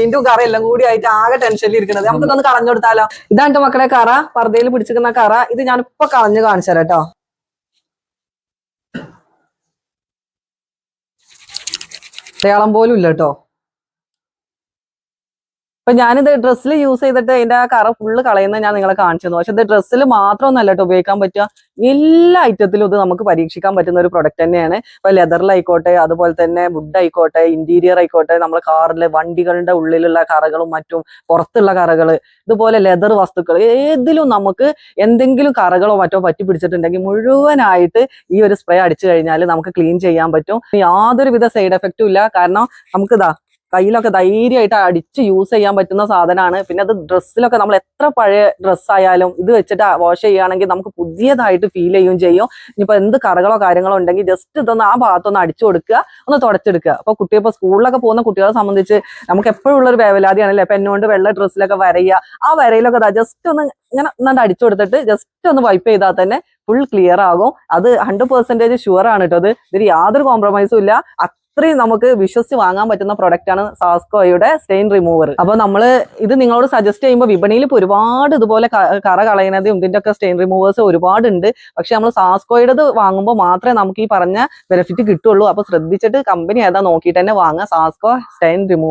പെയിന്റും കറ എല്ലാം കൂടി ആയിട്ട് ആകെ ടെൻഷനിൽ ഇരിക്കുന്നത്. നമുക്ക് ഇതൊന്ന് കളഞ്ഞു കൊടുത്താലോ? ഇതാണ് മക്കളെ കറ പർദ്ദയിൽ പിടിച്ചിരിക്കുന്ന കറ ഇത് ഞാൻ ഇപ്പൊ കളഞ്ഞു കാണിച്ചു തരാം കേട്ടോ അടയാളം പോലും ഇല്ല കേട്ടോ ഇപ്പൊ ഞാനിത് ഡ്രസ്സിൽ യൂസ് ചെയ്തിട്ട് അതിന്റെ ആ കറ ഫുള്ള് കളയുന്നത് ഞാൻ നിങ്ങളെ കാണിച്ചു തന്നു പക്ഷെ ഇത് ഡ്രസ്സിൽ മാത്രമൊന്നല്ല കേട്ടോ ഉപയോഗിക്കാൻ പറ്റുക. എല്ലാ ഐറ്റത്തിലും ഇത് നമുക്ക് പരീക്ഷിക്കാൻ പറ്റുന്ന ഒരു പ്രൊഡക്റ്റ് തന്നെയാണ്. ഇപ്പൊ ലെതറിലായിക്കോട്ടെ അതുപോലെ തന്നെ വുഡ് ആയിക്കോട്ടെ ഇന്റീരിയർ ആയിക്കോട്ടെ നമ്മളെ കാറിലെ വണ്ടികളുടെ ഉള്ളിലുള്ള കറകളും മറ്റും പുറത്തുള്ള കറകൾ ഇതുപോലെ ലെതർ വസ്തുക്കൾ ഏതിലും നമുക്ക് എന്തെങ്കിലും കറകളോ മറ്റോ പറ്റി പിടിച്ചിട്ടുണ്ടെങ്കിൽ മുഴുവനായിട്ട് ഈ ഒരു സ്പ്രേ അടിച്ചു കഴിഞ്ഞാൽ നമുക്ക് ക്ലീൻ ചെയ്യാൻ പറ്റും. യാതൊരുവിധ സൈഡ് എഫക്റ്റും ഇല്ല. കാരണം നമുക്ക് ഇതാ കയ്യിലൊക്കെ ധൈര്യമായിട്ട് അടിച്ച് യൂസ് ചെയ്യാൻ പറ്റുന്ന സാധനമാണ്. പിന്നെ അത് ഡ്രസ്സിലൊക്കെ നമ്മൾ എത്ര പഴയ ഡ്രസ്സായാലും ഇത് വെച്ചിട്ട് വാഷ് ചെയ്യുകയാണെങ്കിൽ നമുക്ക് പുതിയതായിട്ട് ഫീൽ ചെയ്യുകയും ചെയ്യും. ഇനിയിപ്പോൾ എന്ത് കറകളോ കാര്യങ്ങളോ ഉണ്ടെങ്കിൽ ജസ്റ്റ് ഇതൊന്ന് ആ ഭാഗത്തൊന്ന് അടിച്ചു കൊടുക്കുക ഒന്ന് തുടച്ചെടുക്കുക. അപ്പോൾ കുട്ടി ഇപ്പൊ സ്കൂളിലൊക്കെ പോകുന്ന കുട്ടികളെ സംബന്ധിച്ച് നമുക്ക് എപ്പോഴും ഉള്ളൊരു വേവലാതിയാണല്ലേ? എന്നോണ്ട് വെള്ള ഡ്രസ്സിലൊക്കെ വരയുക ആ വരയിലൊക്കെ ജസ്റ്റ് ഒന്ന് ഇങ്ങനെ ഒന്നാണ്ട് അടിച്ചു കൊടുത്തിട്ട് ജസ്റ്റ് ഒന്ന് വൈപ്പ് ചെയ്താൽ തന്നെ ഫുൾ ക്ലിയർ ആകും. അത് ഹൺഡ്രഡ് പെർസെന്റേജ് ഷുവർ ആണ് കേട്ടോ അത്. ഇതിൽ യാതൊരു കോംപ്രമൈസും ഇല്ല. അത്രയും നമുക്ക് വിശ്വസിച്ച് വാങ്ങാൻ പറ്റുന്ന പ്രൊഡക്റ്റ് ആണ് സാസ്കോയുടെ സ്റ്റെയിൻ റിമൂവർ അപ്പൊ നമ്മൾ ഇത് നിങ്ങളോട് സജസ്റ്റ് ചെയ്യുമ്പോൾ വിപണിയിൽ ഇപ്പൊ ഒരുപാട് ഇതുപോലെ കറ കളയുന്നതും ഇതിന്റെ ഒക്കെ സ്റ്റെയിൻ റിമൂവേഴ്സ് ഒരുപാട് ഉണ്ട് പക്ഷെ നമ്മൾ സാസ്കോയുടേത് വാങ്ങുമ്പോൾ മാത്രമേ നമുക്ക് ഈ പറഞ്ഞ ബെനിഫിറ്റ് കിട്ടുള്ളൂ. അപ്പൊ ശ്രദ്ധിച്ചിട്ട് കമ്പനി ഏതാ നോക്കിയിട്ട് തന്നെ വാങ്ങാം. Sasco stain remover